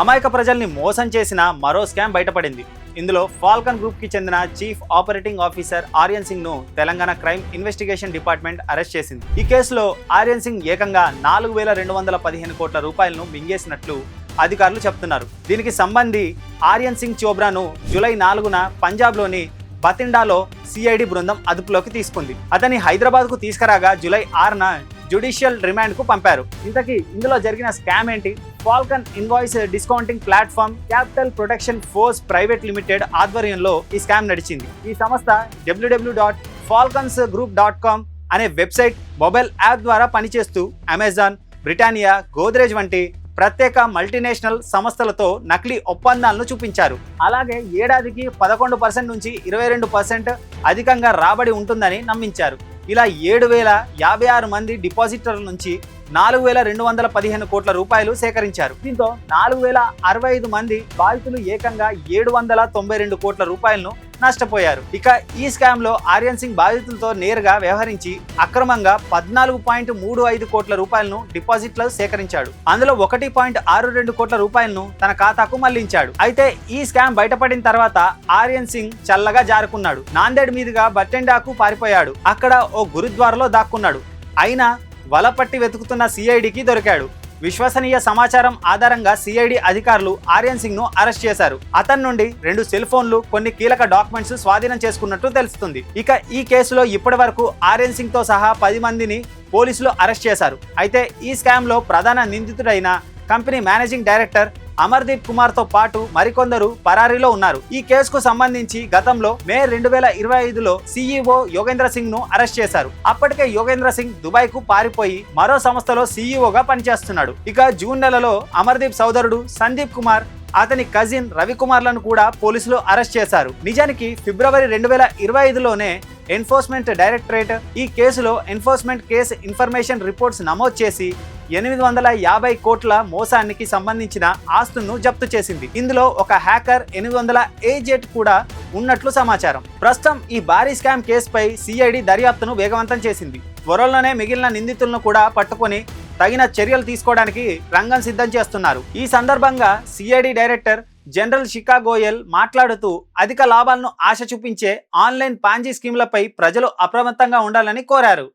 అమాయక ప్రజల్ని మోసం చేసిన మరో స్కామ్ బయటపడింది. ఇందులో ఫాల్కన్ గ్రూప్కి చెందిన chief operating officer Aryan సింగ్ను Telangana crime investigation department arrest చేసింది. ఈ కేసులో ఆర్యన్ సింగ్ ఏకంగా నాలుగు వేల రెండు వందల పదిహేను కోట్ల రూపాయలను మింగేసినట్లు అధికారులు చెప్తున్నారు. దీనికి సంబంధి ఆర్యన్ సింగ్ చోబ్రాను జూలై నాలుగున పంజాబ్లోని బతిండాలో సిఐడి బృందం అదుపులోకి తీసుకుంది. అతని హైదరాబాద్కు తీసుకురాగా జూలై ఆరున జ్యుడిషియల్ రిమాండ్కు పంపారు. ఇంతకీ ఇందులో జరిగిన స్కామ్ ఏంటి? Falcon invoice discounting platform capital protection force private limited ఆధ్వర్యంలో ఈ స్కామ్ నడిచింది. ఈ సంస్థ WW dot Falcons group dot com అనే వెబ్సైట్ మొబైల్ యాప్ ద్వారా పనిచేస్తూ అమెజాన్ బ్రిటానియా గోద్రేజ్ వంటి ప్రత్యేక మల్టీనేషనల్ సంస్థలతో నకిలీ ఒప్పందాలను చూపించారు. అలాగే ఏడాదికి పదకొండు పర్సెంట్ నుంచి ఇరవై రెండు పర్సెంట్ అధికంగా రాబడి ఉంటుందని నమ్మించారు. ఇలా ఏడు వేల యాభై ఆరు మంది డిపాజిటర్ల నుంచి నాలుగు వేల రెండు వందల పదిహేను కోట్ల రూపాయలు సేకరించారు. దీంతో నాలుగు వేల అరవై ఐదు మంది బాధితులు ఏకంగా ఏడు వందల తొంభై రెండు కోట్ల రూపాయలను నష్టపోయారు. ఇక ఈ స్కామ్లో ఆర్యన్ సింగ్ బాధితులతో నేరుగా వ్యవహరించి అక్రమంగా పద్నాలుగు పాయింట్ మూడు ఐదు కోట్ల రూపాయలను డిపాజిట్లు సేకరించాడు. అందులో ఒకటి పాయింట్ ఆరు రెండు కోట్ల రూపాయలను తన ఖాతాకు మళ్ళించాడు. అయితే ఈ స్కామ్ బయటపడిన తర్వాత ఆర్యన్ సింగ్ చల్లగా జారుకున్నాడు. నాందేడ్ మీదుగా బట్టెండాకు పారిపోయాడు. అక్కడ ఓ గురుద్వారలో దాక్కున్నాడు. అయినా వలపట్టి వెతుకుతున్న సిఐడికి దొరికాడు. విశ్వసనీయ సమాచారం ఆధారంగా సిఐడి అధికారులు ఆర్యన్ సింగ్ను అరెస్ట్ చేశారు. అతని నుండి రెండు సెల్ ఫోన్లు కొన్ని కీలక డాక్యుమెంట్స్ స్వాధీనం చేసుకున్నట్టు తెలుస్తుంది. ఇక ఈ కేసులో ఇప్పటి వరకు ఆర్యన్ సింగ్తో సహా పది మందిని పోలీసులు అరెస్ట్ చేశారు. అయితే ఈ స్కామ్లో ప్రధాన నిందితుడైన కంపెనీ మేనేజింగ్ డైరెక్టర్ అమర్దీప్ కుమార్తో పాటు మరికొందరు పరారీలో ఉన్నారు. ఈ కేసుకు సంబంధించి గతంలో మే రెండు వేల ఇరవై ఐదులో సీఈఓ యోగేంద్ర సింగ్ను అరెస్ట్ చేశారు. అప్పటికే యోగేంద్ర సింగ్ దుబాయ్కు పారిపోయి మరో సంస్థలో సీఈఓగా పనిచేస్తున్నాడు. ఇక జూన్ నెలలో అమర్దీప్ సోదరుడు సందీప్ కుమార్ అతని కజిన్ రవికుమార్లను కూడా పోలీసులు అరెస్ట్ చేశారు. నిజానికి ఫిబ్రవరి రెండు వేల ఇరవై ఐదులోనే ఎన్ఫోర్స్మెంట్ డైరెక్టరేట్ ఈ కేసులో ఎన్ఫోర్స్మెంట్ కేసు ఇన్ఫర్మేషన్ రిపోర్ట్స్ నమోదు చేసి ఎనిమిది వందల యాభై కోట్ల మోసానికి సంబంధించిన ఆస్తులను జప్తు చేసింది. ఇందులో ఒక హ్యాకర్ ఎనిమిది వందల ఏజెట్ కూడా ఉన్నట్లు సమాచారం. ప్రస్తుతం ఈ భారీ స్కామ్ కేసుపై సిఐడి దర్యాప్తును వేగవంతం చేసింది. త్వరలోనే మిగిలిన నిందితులను కూడా పట్టుకొని తగిన చర్యలు తీసుకోవడానికి రంగం సిద్ధం చేస్తున్నారు. ఈ సందర్భంగా CID director general Shika Goyal మాట్లాడుతూ అధిక లాభాలను ఆశ చూపించే ఆన్లైన్ పాంజీ స్కీమ్లపై ప్రజలు అప్రమత్తంగా ఉండాలని కోరారు.